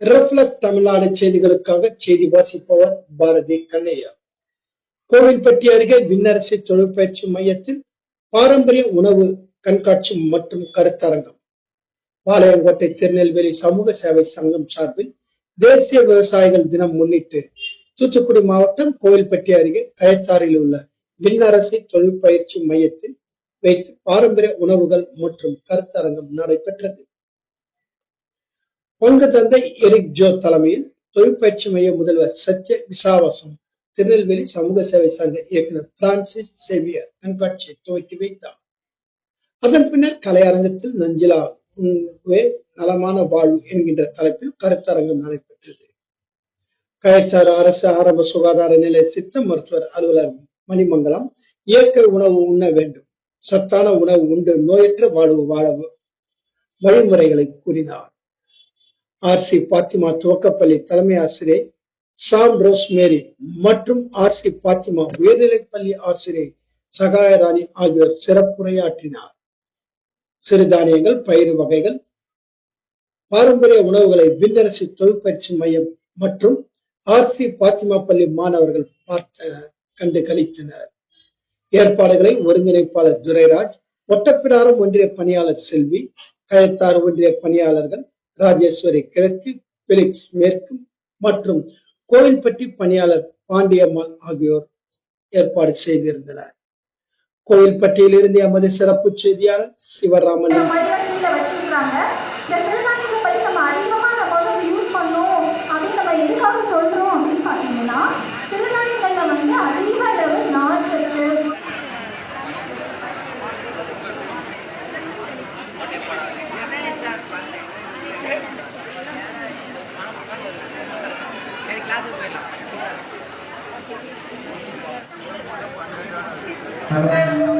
Reflect Tamil Nadu செய்திகளுக்காக செய்தி வாசிப்பவர் பாரதி கண்ணையா. கோவில்பட்டி அருகே விண்ணரசு தொழிற்பயிற்சி மையத்தில் பாரம்பரிய உணவு கண்காட்சி மற்றும் கருத்தரங்கம். பாளையங்கோட்டை திருநெல்வேலி சமூக சேவை சங்கம் சார்பில் தேசிய விவசாயிகள் தினம் முன்னிட்டு தூத்துக்குடி மாவட்டம் கோவில்பட்டி அருகே கயத்தாறில் உள்ள விண்ணரசு தொழிற்பயிற்சி மையத்தில் வைத்து பாரம்பரிய உணவுகள் மற்றும் கருத்தரங்கம் நடைபெற்றது. பங்கு தந்தை எரிக் ஜோ தலைமையில் தொழிற்பயிற்சி மைய முதல்வர் சத்ய விசாவாசம் திருநெல்வேலி சமூக சேவை சங்க இயக்குனர் பிரான்சிஸ் சேவியர் கண்காட்சியை துவக்கி வைத்தார். அதன் பின்னர் கலையரங்கத்தில் நஞ்சிலா நலமான வாழ்வு என்கின்ற தலைப்பில் கருத்தரங்கம் நடைபெற்றது. கயத்தாறு அரசு ஆரம்ப சுகாதார நிலைய சித்த மருத்துவர் அலுவலர் மணிமங்கலம் இயற்கை உணவு உண்ண வேண்டும் சத்தான உணவு உண்டு நோயற்ற வாழ்வு வாழ வழிமுறைகளை கூறினார். ஆர் சி பாத்திமா துவக்கப்பள்ளி தலைமை ஆசிரியை சாம் ரோஸ் மேரி மற்றும் ஆர் சி பாத்திமா உயர்நிலைப்பள்ளி ஆசிரியை சகாயராணி ஆகியோர் சிறப்புரையாற்றினார். சிறுதானியங்கள் பயிர் வகைகள் பாரம்பரிய உணவுகளை விண்ணரசு தொழிற்பயிற்சி மையம் மற்றும் ஆர் சி பாத்திமா பள்ளி மாணவர்கள் பார்த்த கண்டு கழித்தனர். ஏற்பாடுகளை ஒருங்கிணைப்பாளர் துரைராஜ் ஒட்டப்பிடாரம் ஒன்றிய பணியாளர் செல்வி கயத்தாறு ஒன்றிய பணியாளர்கள் ராஜேஸ்வரி கிழக்கு பிலிக்ஸ் மேற்கு மற்றும் கோவில்பட்டி பணியாளர் பாண்டியம்மாள் ஆகியோர் ஏற்பாடு செய்திருந்தனர். கோயில்பட்டியில் இருந்து எமது சிறப்பு செய்தியாளர் சிவராமலிங்கம். Thank you.